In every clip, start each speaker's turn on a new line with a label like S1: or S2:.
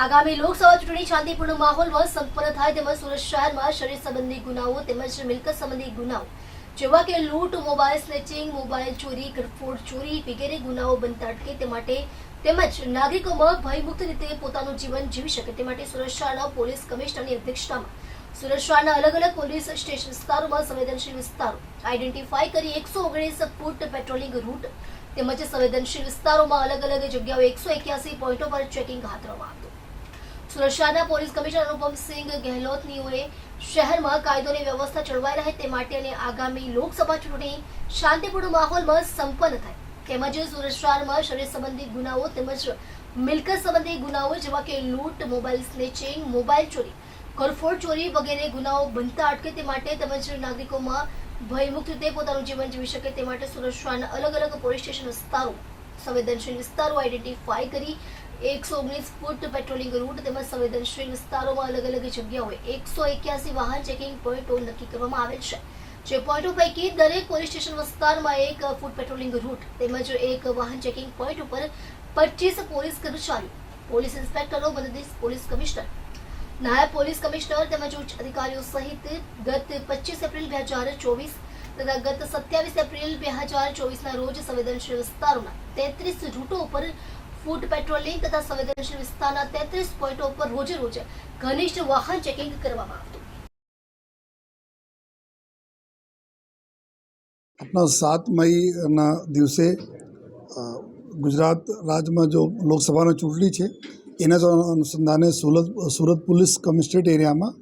S1: આગામી લોકસભા ચૂંટણી શાંતિપૂર્ણ માહોલમાં સંપન્ન થાય તેમજ સુરત શહેરમાં શરીર સંબંધી ગુનાઓ તેમજ મિલકત સંબંધી ગુનાઓ, જેવા કે લૂંટ, મોબાઈલ સ્નેચિંગ, મોબાઈલ ચોરી ગરફોડ ચોરી વગેરે ગુનાઓ બનતા અટકે તે માટે તેમજ નાગરિકોમાં ભયમુક્ત રીતે પોતાનું જીવન જીવી શકે તે માટે સુરત શહેરના પોલીસ કમિશનરની અધ્યક્ષતામાં સુરત શહેરના અલગ અલગ પોલીસ સ્ટેશન વિસ્તારોમાં સંવેદનશીલ વિસ્તારો આઈડેન્ટિફાઈ કરી એકસો ઓગણીસ ફૂટ પેટ્રોલિંગ રૂટ તેમજ સંવેદનશીલ વિસ્તારોમાં અલગ અલગ જગ્યાઓ એકસો એક્યાસી પોઈન્ટો પર ચેકિંગ હાથ ધરવામાં આવ્યું સુરત પોલીસ કમિશનર અનુપમસિંહ ગહેલોતનીઓએ શહેરમાં કાયદો અને વ્યવસ્થા જળવાઈ રહે તે માટે અને આગામી લોકસભા ચૂંટણી શાંતિપૂર્ણ માહોલમાં સંપન્ન થાય. તેમજ સુરત શરીર સંબંધી ગુનાઓ તેમજ મિલકત સંબંધી ગુનાઓ જેવા કે લૂંટ, મોબાઈલ સ્નેચિંગ, મોબાઈલ ચોરી, ઘરફોડ ચોરી વગેરે ગુનાઓ બનતા અટકે તે માટે તેમજ નાગરિકોમાં ભયમુક્ત રીતે પોતાનું જીવન જીવી શકે તે માટે સુરત અલગ અલગ પોલીસ સ્ટેશન વિસ્તારો સંવેદનશીલ વિસ્તારો આઈડેન્ટિફાઈ કરી એકસો ઓગણીસ ફૂટ પેટ્રોલિંગ રૂટ તેમજ સંવેદનશીલ વિસ્તારોમાં અલગ અલગ જગ્યાઓએ એકસો એક્યાસી વાહન ચેકિંગ પોઈન્ટો નક્કી કરવામાં આવેલ છે. જે પોઈન્ટો પૈકી દરેક પોલીસ સ્ટેશન વિસ્તારમાં એક ફૂટ પેટ્રોલિંગ રૂટ તેમજ એક વાહન ચેકિંગ પોઈન્ટ ઉપર પચીસ પોલીસ કર્મચારીઓ, પોલીસ ઇન્સ્પેક્ટરો, મદદનીશ પોલીસ કમિશનર. નાયબ પોલીસ કમિશનર તેમજ ઉચ્ચ અધિકારીઓ સહિત ગત પચીસ એપ્રિલ બે હજાર ચોવીસ તથા ગત સત્યાવીસ એપ્રિલ બે હજાર ચોવીસના રોજ સંવેદનશીલ વિસ્તારોના તેત્રીસ રૂટો ઉપર ફૂટ પેટ્રોલિંગ તથા સંવેદનશીલ વિસ્તારના તેત્રીસ પોઈન્ટો ઉપર રોજે રોજ ઘનિષ્ઠ વાહન ચેકિંગ કરવામાં આવતું.
S2: આપણા સાત મઈના દિવસે ગુજરાત રાજ્યમાં જો લોકસભાની ચૂંટણી છે, એના અનુસંધાને સુરત સુરત પોલીસ કમિશનરેટ એરિયામાં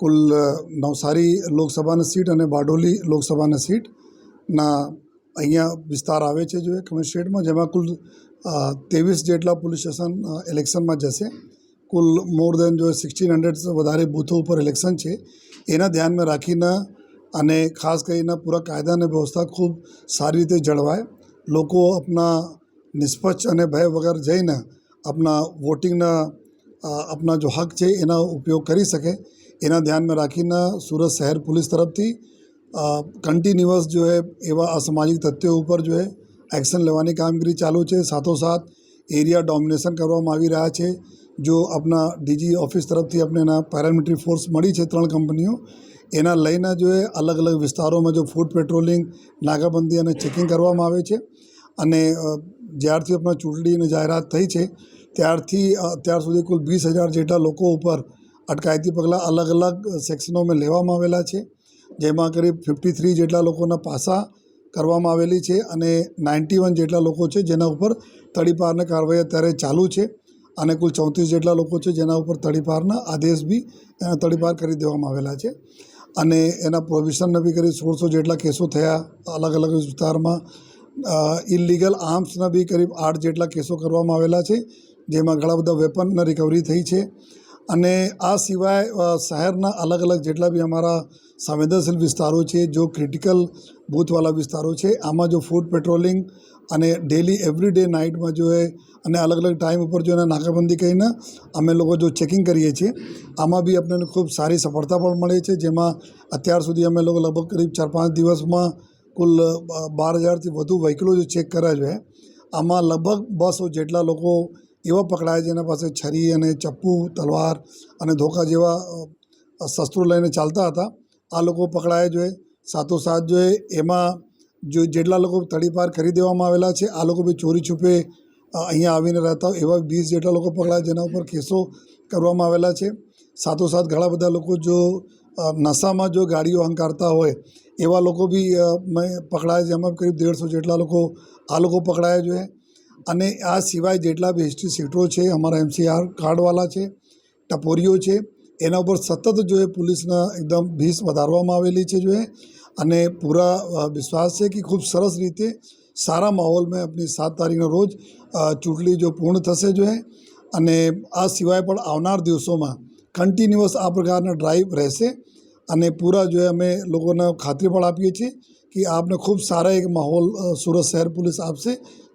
S2: કુલ નવસારી લોકસભાની સીટ અને બારડોલી લોકસભાની સીટના અહીંયા વિસ્તાર આવે છે જો કમિશનરેટમાં જેમાં કુલ ત્રેવીસ જેટલા પોલીસ સ્ટેશન ઇલેક્શનમાં જશે. કુલ મોર દેન જો સિક્સટીન હંડ્રેડ વધારે બૂથો ઉપર ઇલેક્શન છે. એના ધ્યાનમાં રાખીને અને ખાસ કરીને પૂરા કાયદા અને વ્યવસ્થા ખૂબ સારી રીતે જળવાય. લોકો આપણા નિષ્પક્ષ અને ભય વગર જઈને આપણા વોટિંગના આપના જો હક છે એના ઉપયોગ કરી શકે. એના ધ્યાનમાં રાખીને સુરત શહેર પોલીસ તરફથી કન્ટિન્યુઅસ જો હે એવા અસામાજિક તથ્યો ઉપર જો હે એક્શન લેવાની કામગીરી ચાલુ છે. સાથોસાથ એરિયા ડોમિનેશન કરવામાં આવી રહ્યા છે. જો આપણા ડીજી ઓફિસ તરફથી આપણે એના પેરામિલિટરી ફોર્સ મળી છે ત્રણ કંપનીઓ, એના લઈને જો એ અલગ અલગ વિસ્તારોમાં જો ફૂડ પેટ્રોલિંગ નાકાબંધી અને ચેકિંગ કરવામાં આવે છે. અને જ્યારથી આપણા ચૂંટણીની જાહેરાત થઈ છે, ત્યારથી અત્યાર સુધી કુલ વીસ હજાર જેટલા લોકો ઉપર અટકાયતી પગલાં અલગ અલગ સેક્શનોમાં લેવામાં આવેલા છે. જેમાં કરીબ ફિફ્ટી થ્રી જેટલા લોકોના પાસા કરવામાં આવેલી છે અને નાઇન્ટી વન જેટલા લોકો છે જેના ઉપર તડીપારની કાર્યવાહી અત્યારે ચાલુ છે અને કુલ ચોત્રીસ જેટલા લોકો છે જેના ઉપર તડીપારના આદેશ બી એના તડીપાર કરી દેવામાં આવેલા છે. અને એના પ્રોવિઝન બી કરી સોળસો જેટલા કેસો થયા અલગ અલગ વિસ્તારમાં. ઇલીગલ આર્મ્સના બી કરીબ આઠ જેટલા કેસો કરવામાં આવેલા છે, જેમાં ઘણા બધા વેપનના રિકવરી થઈ છે. અને આ સિવાય શહેરના અલગ અલગ જેટલા બી અમારા સંવેદનશીલ વિસ્તારો છે, જો ક્રિટિકલ બૂથવાળા વિસ્તારો છે, આમાં જો ફૂડ પેટ્રોલિંગ અને ડેલી એવરી ડે નાઇટમાં જો એ અને અલગ અલગ ટાઈમ ઉપર જો એને નાકાબંધી કરીને અમે લોકો જો ચેકિંગ કરીએ છીએ, આમાં બી આપણને ખૂબ સારી સફળતા પણ મળે છે. જેમાં અત્યાર સુધી અમે લોકો લગભગ કરીબ ચાર પાંચ દિવસમાં કુલ બાર હજારથી વધુ વ્હીકલો જો ચેક કર્યા છે. આમાં લગભગ બસો જેટલા લોકો એવા પકડાયા જેના પાસે છરી અને ચપ્પુ, તલવાર અને ધોકા જેવા શસ્ત્રો લઈને ચાલતા હતા. આ લોકો પકડાયા જોઈએ સાથોસાથ જોઈએ એમાં જો જેટલા લોકો તડીપાર કરી દેવામાં આવેલા છે, આ લોકો બી ચોરી છુપે અહીંયા આવીને રહેતા એવા વીસ જેટલા લોકો પકડાયા જેના ઉપર કેસો કરવામાં આવેલા છે. સાથોસાથ ઘણા બધા લોકો જો નશામાં જો ગાડીઓ હંકારતા હોય, એવા લોકો બી મેં, પકડાયા જેમાં કરીબ દેડસો જેટલા લોકો, આ લોકો પકડાયા જોઈએ અને આ સિવાય જેટલા બી હિસ્ટ્રી સીટો છે, અમારા એમસીઆર કાર્ડવાલા છે, ટપોરીઓ છે, એના ઉપર સતત જો એ પોલીસના એકદમ ભીસ વધારવામાં આવેલી છે જો એ. અને પૂરા વિશ્વાસ છે કે ખૂબ સરસ રીતે સારા માહોલમાં આપણી સાત તારીખના રોજ ચૂંટણી જો પૂર્ણ થશે જો એ. અને આ સિવાય પણ આવનાર દિવસોમાં કન્ટિન્યુઅસ આ પ્રકારના ડ્રાઈવ રહેશે. અને પૂરા જો અમે લોકોને ખાતરી પણ આપીએ છીએ કે આપને ખૂબ સારા એક માહોલ સુરત શહેર પોલીસ આપશે.